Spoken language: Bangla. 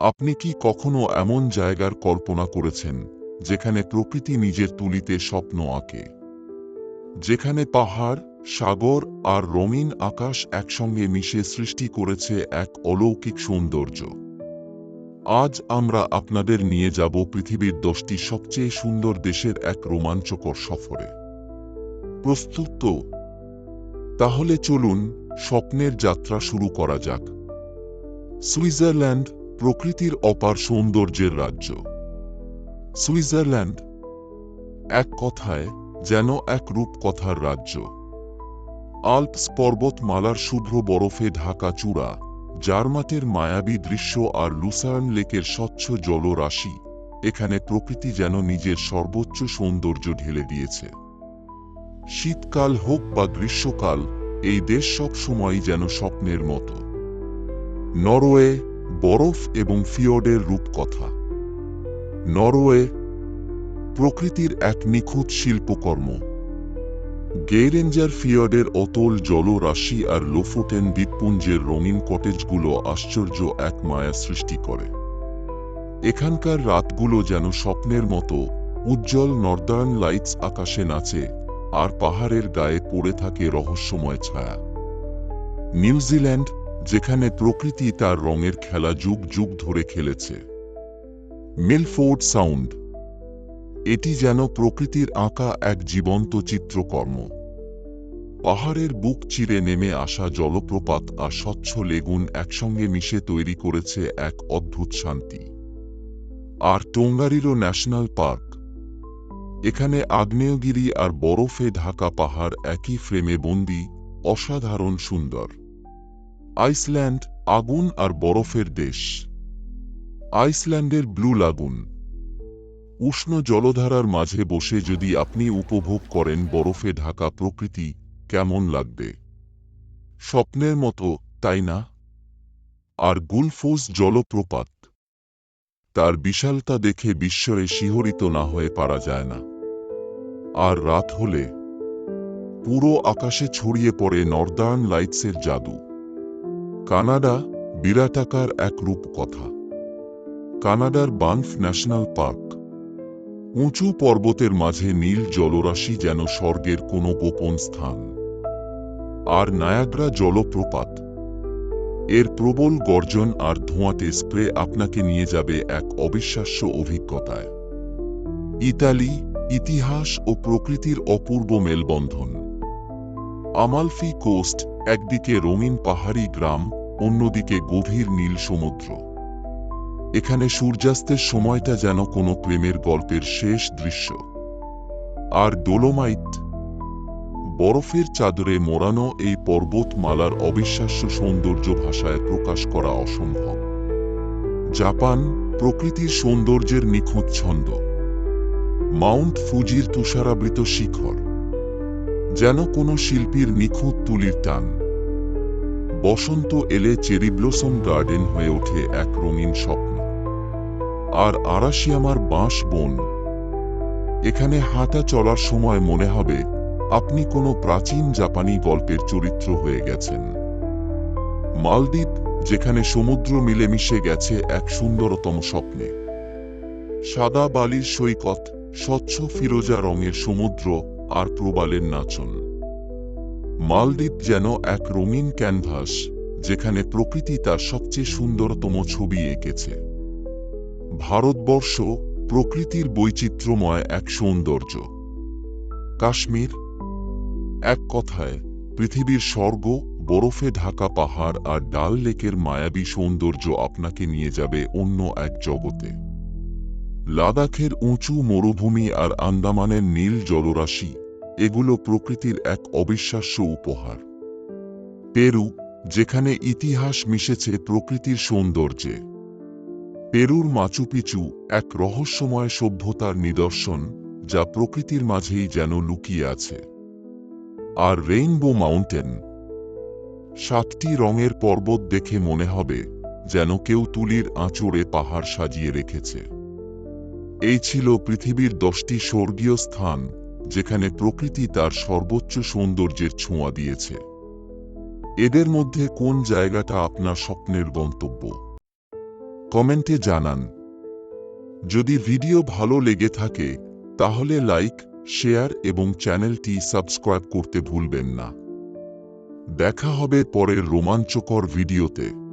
আপনি কি কখনো এমন জায়গার কল্পনা করেছেন, যেখানে প্রকৃতি নিজের তুলিতে স্বপ্ন আঁকে? যেখানে পাহাড়, সাগর আর রঙিন আকাশ একসঙ্গে মিশে সৃষ্টি করেছে এক অলৌকিক সৌন্দর্য? আজ আমরা আপনাদের নিয়ে যাব পৃথিবীর দশটি সবচেয়ে সুন্দর দেশের এক রোমাঞ্চকর সফরে। প্রস্তুত তো? তাহলে চলুন স্বপ্নের যাত্রা শুরু করা যাক। সুইজারল্যান্ড প্রকৃতির অপার সৌন্দর্যের রাজ্য। সুইজারল্যান্ড এক কথায় যেন এক রূপকথার রাজ্য। আল্পস পর্বতমালার শুভ্র বরফে ঢাকা চূড়া, জারমাটের মায়াবী দৃশ্য আর লুসার্ন লেকের স্বচ্ছ জলরাশি, এখানে প্রকৃতি যেন নিজের সর্বোচ্চ সৌন্দর্য ঢেলে দিয়েছে। শীতকাল হোক বা গ্রীষ্মকাল, এই দেশ সব সময় যেন স্বপ্নের মতো। নরওয়ে বরফ এবং ফিয়র্ডের রূপকথা। নরওয়ে, প্রকৃতির এক নিখুঁত শিল্পকর্ম। গেরেঞ্জার ফিয়র্ডের অতল জলরাশি আর লোফোটেন দ্বীপপুঞ্জের রঙিন কটেজগুলো আশ্চর্য এক মায়া সৃষ্টি করে। এখানকার রাতগুলো যেন স্বপ্নের মতো উজ্জ্বল নর্দার্ন লাইটস আকাশে নাচে আর পাহাড়ের গায়ে পড়ে থাকে রহস্যময় ছায়া। নিউজিল্যান্ড যেখানে প্রকৃতি তার রঙের খেলা যুগ যুগ ধরে খেলেছে। Milford Sound. এটি যেন প্রকৃতির আঁকা এক জীবন্ত চিত্রকর্ম। পাহাড়ের বুক চিরে নেমে আসা জলপ্রপাত আর স্বচ্ছ লেগুন একসঙ্গে মিশে তৈরি করেছে এক অদ্ভুত শান্তি। আর টোঙ্গারিরও ন্যাশনাল পার্ক। এখানে আগ্নেয়গিরি আর বরফে ঢাকা পাহাড় একই ফ্রেমে বন্দি, অসাধারণ সুন্দর। আইসল্যান্ড আগুন আর বরফের দেশ। আইসল্যান্ডের ব্লু লাগুন। উষ্ণ জলধারার মাঝে বসে যদি আপনি উপভোগ করেন বরফে ঢাকা প্রকৃতি কেমন লাগবে? স্বপ্নের মতো, তাই না? আর গুলফোস জলপ্রপাত। তার বিশালতা দেখে বিস্ময়ে শিহরিত না হয়ে পারা যায় না। আর রাত হলে পুরো আকাশে ছড়িয়ে পড়ে নর্দার্ন লাইটসের জাদু। কানাডা বিরাটাকার এক রূপকথা। কানাডার বানফ ন্যাশনাল পার্ক। উঁচু পর্বতের মাঝে নীল জলরাশি যেন স্বর্গের কোনো গোপন স্থান। আর নায়াগ্রা জলপ্রপাত। এর প্রবল গর্জন আর ধোঁয়াতে স্প্রে আপনাকে নিয়ে যাবে এক অবিশ্বাস্য অভিজ্ঞতায়। ইতালি, ইতিহাস ও প্রকৃতির অপূর্ব মেলবন্ধন। আমালফি কোস্ট, একদিকে রঙিন পাহাড়ি গ্রাম, অন্যদিকে গভীর নীল সমুদ্র। এখানে সূর্যাস্তের সময়টা যেন কোনো প্রেমের গল্পের শেষ দৃশ্য। আর ডোলোমাইট, বরফের চাদরে মোড়ানো এই পর্বতমালার অবিশ্বাস্য সৌন্দর্য ভাষায় প্রকাশ করা অসম্ভব। জাপান, প্রকৃতির সৌন্দর্যের নিখুঁত ছন্দ। মাউন্ট ফুজির তুষারাবৃত শিখর। যেন কোনো শিল্পীর নিখুঁত তুলির টান। বসন্ত এলে চেরিব্লোসম গার্ডেন হয়ে ওঠে এক রঙিন স্বপ্ন। আর আরাশিয়ামার বাঁশ বন। এখানে হাঁটা চলার সময় মনে হবে, আপনি কোনো প্রাচীন জাপানি গল্পের চরিত্র হয়ে গেছেন। মালদ্বীপ, যেখানে সমুদ্র মিলেমিশে গেছে এক সুন্দরতম স্বপ্নে। সাদা বালির সৈকত, স্বচ্ছ ফিরোজা রঙের সমুদ্র আর প্রবালের নাচন। মালদ্বীপ যেন এক রঙিন ক্যানভাস, যেখানে প্রকৃতি তার সবচেয়ে সুন্দরতম ছবি এঁকেছে। ভারতবর্ষ প্রকৃতির বৈচিত্র্যময় এক সৌন্দর্য। কাশ্মীর এক কথায়, পৃথিবীর স্বর্গ, বরফে ঢাকা পাহাড় আর ডাল লেকের মায়াবী সৌন্দর্য আপনাকে নিয়ে যাবে অন্য এক জগতে। লাদাখের উঁচু মরুভূমি আর আন্দামানের নীল জলরাশি, এগুলো প্রকৃতির এক অবিশ্বাস্য উপহার। পেরু, যেখানে ইতিহাস মিশেছে প্রকৃতির সৌন্দর্যে। পেরুর মাচুপিচু এক রহস্যময় সভ্যতার নিদর্শন যা প্রকৃতির মাঝেই যেন লুকিয়ে আছে। আর রেইনবো মাউন্টেন, সাতটি রঙের পর্বত দেখে মনে হবে যেন কেউ তুলির আঁচড়ে পাহাড় সাজিয়ে রেখেছে। এই ছিল পৃথিবীর দশটি স্বর্গীয় স্থান, যেখানে প্রকৃতি তার সর্বোচ্চ সৌন্দর্যের ছোঁয়া দিয়েছে। এদের মধ্যে কোন জায়গাটা আপনার স্বপ্নের গন্তব্য? কমেন্টে জানান। যদি ভিডিও ভালো লেগে থাকে, তাহলে লাইক, শেয়ার এবং চ্যানেলটি সাবস্ক্রাইব করতে ভুলবেন না। দেখা হবে পরের রোমাঞ্চকর ভিডিওতে।